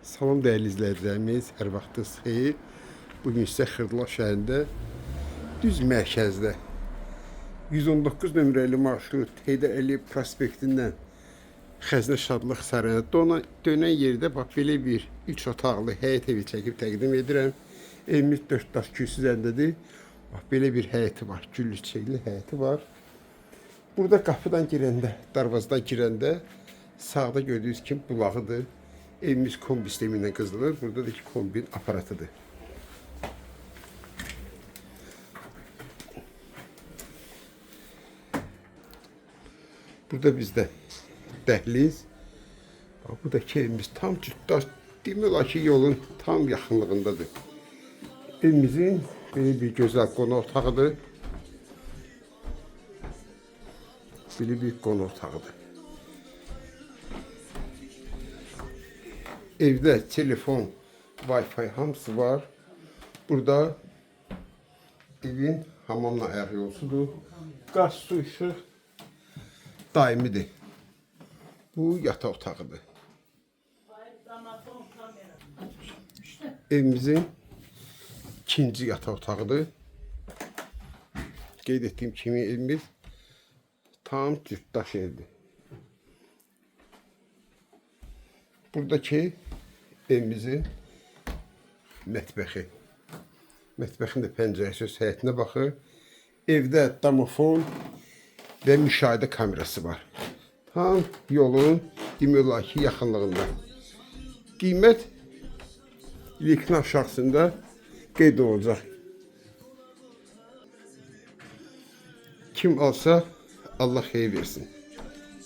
Salam değerli izləyicilərimiz, hər vaxtınız xeyir. Bugün isə Xırdalar şəhərində düz mərkəzdə 119 nömrəli marşrut Heydər Əliyev prospektindən Xəzinə Şadlıq Sarayına dönən, dönən yerdə bax belə bir 3 otaqlı həyət evi çəkib təqdim edirəm. Evimiz 4 daş kürsü. Bax belə bir həyəti var, güllü çiçəkli həyəti var. Burada qapıdan girəndə, darvazadan girəndə sağda gördüyünüz kimi bulağıdır. Evimiz kombi sistemi ilə qızılır. Burada da ki kombin aparatıdır. Burada bizdə dəhliz. Bax, buradakı evimiz tam cütdaş. Demək olar ki, yolun tam yaxınlığındadır. Evimizin belə bir gözəl qonaq otağıdır. Belə bir qonaq otağıdır. Evdə telefon, Wi-Fi hamısı var. Burada evin hamamla ayaq yolsudur. Qaz, su, işıq daimidir. Bu yataq otağıdır. Evimizin ikinci yataq otağıdır. Qeyd etdiyim kimi evimiz tam cütdaş evdir. Buradakı evimizin mətbəxi. Mətbəxin də pəncərəsi öz həyətinə baxır. Evdə domofon və müşahidə kamerası var. Tam yolun demək olar ki, yaxınlığında. Qiymət ilkin aşağısında qeyd olacaq. Kim alsa Allah xeyir versin.